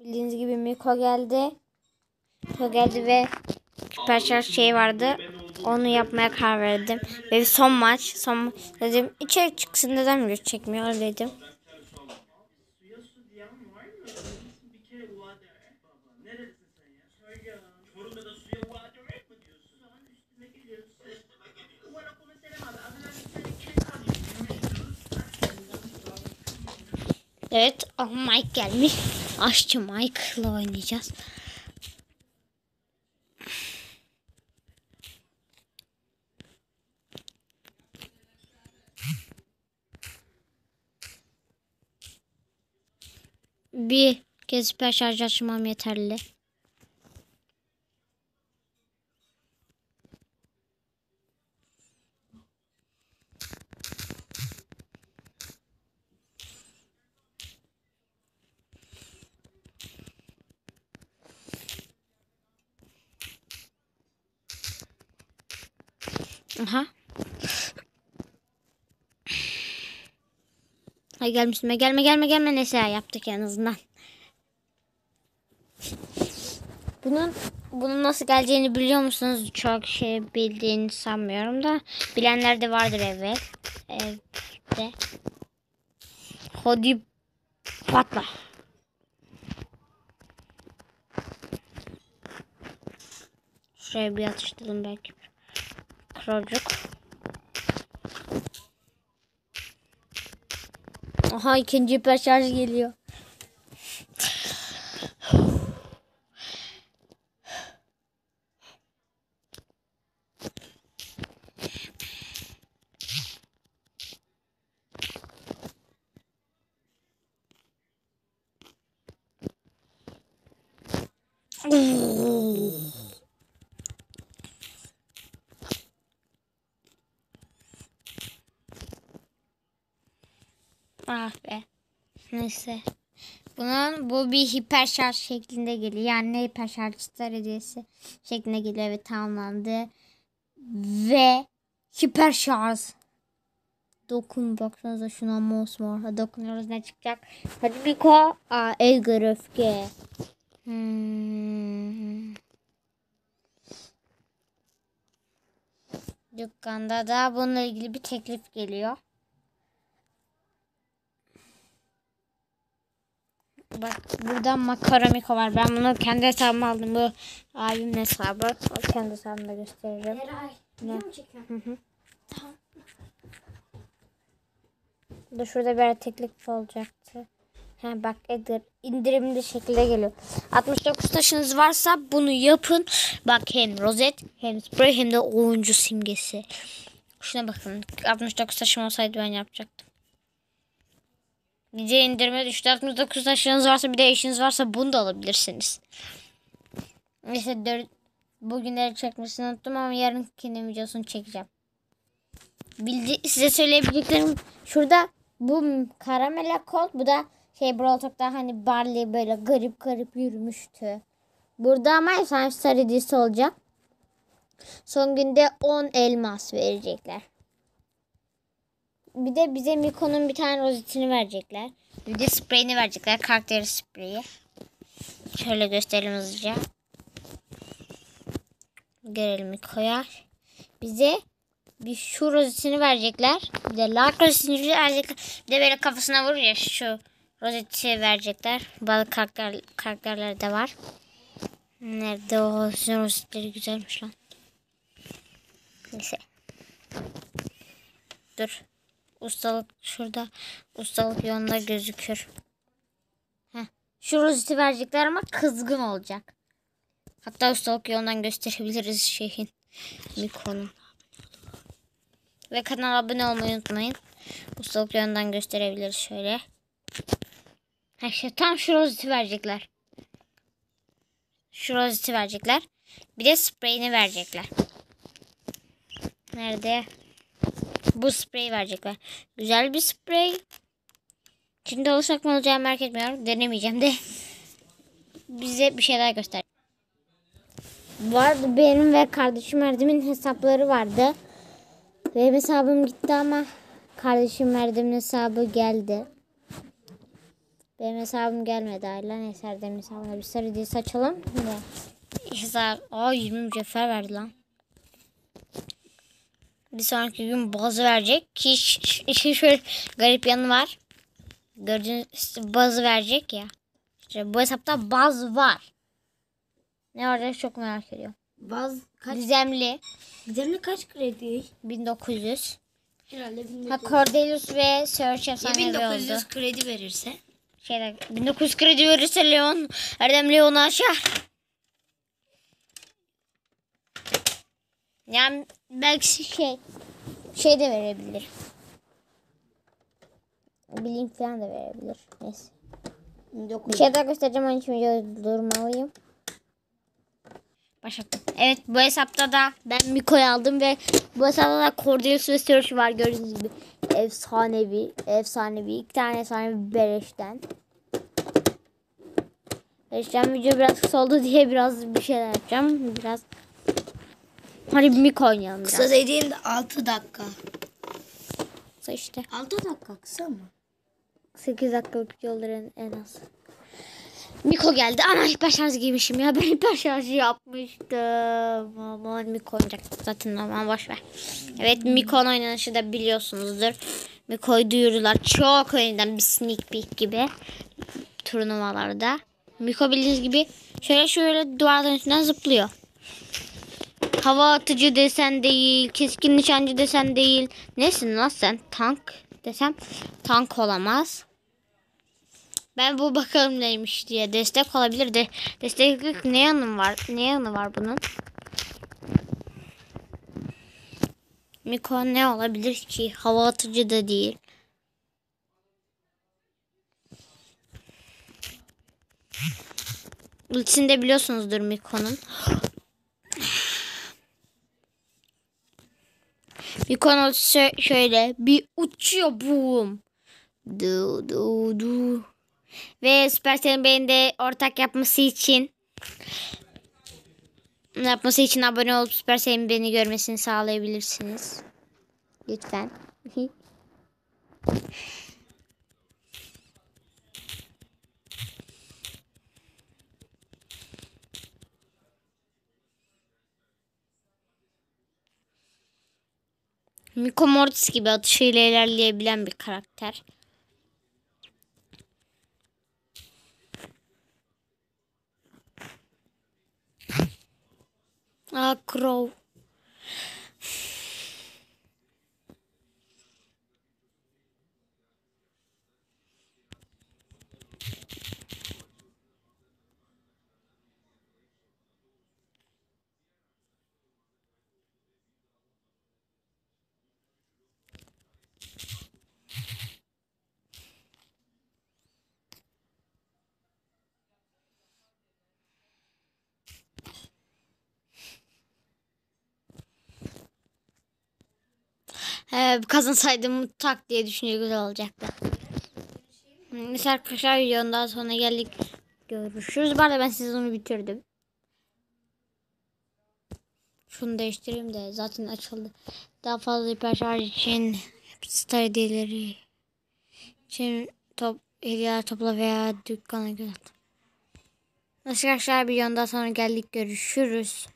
Bildiğiniz gibi Miko geldi. Miko geldi ve süper şey vardı. Onu yapmaya karar verdim. Ve son maç. Son dedim içeri çıksın neden video çekmiyor dedim. Evet, ah Mike gelmiş. Aşçı Mike'la oynayacağız. Bir kez süper şarj açmam yeterli. Aha. Ay gelmişime gelme gelme gelme neyse yaptık en azından. Bunun bunun nasıl geleceğini biliyor musunuz? Çok şey bildiğini sanmıyorum da bilenler de vardır evet. Evde. Hadi patla. Şuraya bir atıştıralım belki. Krocuk. Aha ikinci hiper şarj geliyor. Ah Neyse. Bunun bu bir hiper şarj şeklinde geliyor. Yani hiper şarj star hediyesi şeklinde geliyor ve tamamlandı. Ve hiper şarj. Dokun baksanıza şuna mosmor. Dokunuyoruz ne çıkacak. Hadi Miko. Aa, Edgar öfke. Hmm. Dükkanda da bununla ilgili bir teklif geliyor. Bak burada makaramiko var. Ben bunu kendi hesabıma aldım. Bu abimin hesabı. O kendi hesabımda gösteririm. Eray. Ne? Mu çekiyorsun? Bu da şurada bir ara teklif olacaktı. Ha bak Edgar indirimli şekilde geliyor. 69 taşınız varsa bunu yapın. Bak hem rozet hem sprey hem de oyuncu simgesi. Şuna bakın. 69 taşım olsaydı ben yapacaktım. Gece indirime düştü. 69 taşınız varsa bir de eşiniz varsa bunu da alabilirsiniz. Neyse dört, bugünleri çekmesini unuttum ama yarınkinin videosunu çekeceğim. Bildi, size söyleyebileceklerim şurada bu karamela kol bu da şey Brawl Talk'ta hani Barley böyle garip garip yürümüştü. Burada ama efsane sarı olacak. Son günde 10 elmas verecekler. Bir de bize Miko'nun bir tane rozetini verecekler. Bir de spreyini verecekler. Karakter spreyi. Şöyle gösterelim hızlıca. Görelim Miko'ya. Bize bir şu rozetini verecekler. Bir de lark rozetini verecekler. Bir de böyle kafasına vurur ya şu rozeti verecekler. Bazı karakter, karakterler de var. Nerede o rozetleri güzelmiş lan. Neyse. Dur. Ustalık şurada. Ustalık yolunda gözükür. Heh. Şu rozeti verecekler ama kızgın olacak. Hatta ustalık yolundan gösterebiliriz şeyin. Miko'nun. Ve kanala abone olmayı unutmayın. Ustalık yolundan gösterebiliriz şöyle. Ha işte tam şu rozeti verecekler. Şu rozeti verecekler. Bir de spreyini verecekler. Nerede? Bu spreyi verecekler. Güzel bir sprey. Şimdi olacak mı olacağını merak etmiyorum. Denemeyeceğim de. Bize bir şeyler göster. Vardı benim ve kardeşim Erdem'in hesapları vardı. Benim hesabım gitti ama kardeşim Erdem'in hesabı geldi. Benim hesabım gelmedi hala. Neyse Erdem'in hesabına bir sarı diye açalım. Ne? Hesap. Aa 20 mücevher verdi lan. Bir sonraki gün bazı verecek. Ki işin şöyle garip yanı var. Gördüğünüz bazı verecek ya. İşte bu hesapta baz var. Ne olacak çok merak ediyorum. Baz kaç? Gizemli Gizemli kaç kredi? 1900. Herhalde Ha 1900. Cordelius ve Search efsanevi 1900 oldu. kredi verirse? Şeyde 1900 kredi verirse Leon Erdem Leon'u aşar. Yani belki şey şey de verebilir. Blink falan da verebilir. Neyse. Bir 1900. şey daha göstereceğim onun için videoyu durmalıyım. Başlattım. Evet bu hesapta da ben Miko'yu aldım ve bu hesapta da Cordelius ve Search var gördüğünüz gibi. Efsanevi, efsanevi. iki tane efsanevi beleşten. Beleşten video biraz kısa oldu diye biraz bir şeyler yapacağım. Biraz Miko oynayalım biraz. Kısa dediğin de 6 dakika. Kısa işte. 6 dakika kısa mı? 8 dakikalık videoların en az. Miko geldi. Ana hiper şarj giymişim ya. Ben hiper şarjı yapmıştım. Aman Miko oynayacak zaten aman boş ver. Evet Miko'nun oynanışı da biliyorsunuzdur. Miko'yu duyurular. Çok önceden bir sneak peek gibi turnuvalarda. Miko bildiğiniz gibi şöyle şöyle duvarların üstünden zıplıyor. Hava atıcı desen değil, keskin nişancı desen değil. Nesin lan sen? Tank desem tank olamaz. Ben bu bakalım neymiş diye destek olabilir de desteklik ne yanı var? Ne yanı var bunun? Miko ne olabilir ki? Hava atıcı da değil. Ultisini de biliyorsunuzdur Miko'nun. Ultisi şö- şöyle bir uçuyor boom. Du du du. Ve Supercell'in beni de ortak yapması için yapması için abone olup Supercell'in beni görmesini sağlayabilirsiniz. Lütfen. Miko Mortis gibi atışıyla ilerleyebilen bir karakter. Aa Crow. Ee, kazansaydım tak diye düşünce güzel olacaktı. Neyse arkadaşlar videonun daha sonuna geldik. Görüşürüz. Bu arada ben sezonu bitirdim. Şunu değiştireyim de zaten açıldı. Daha fazla hiper şarj için star hediyeleri için top, hediyeler topla veya dükkana at. Arkadaşlar videonun daha sonra geldik. Görüşürüz.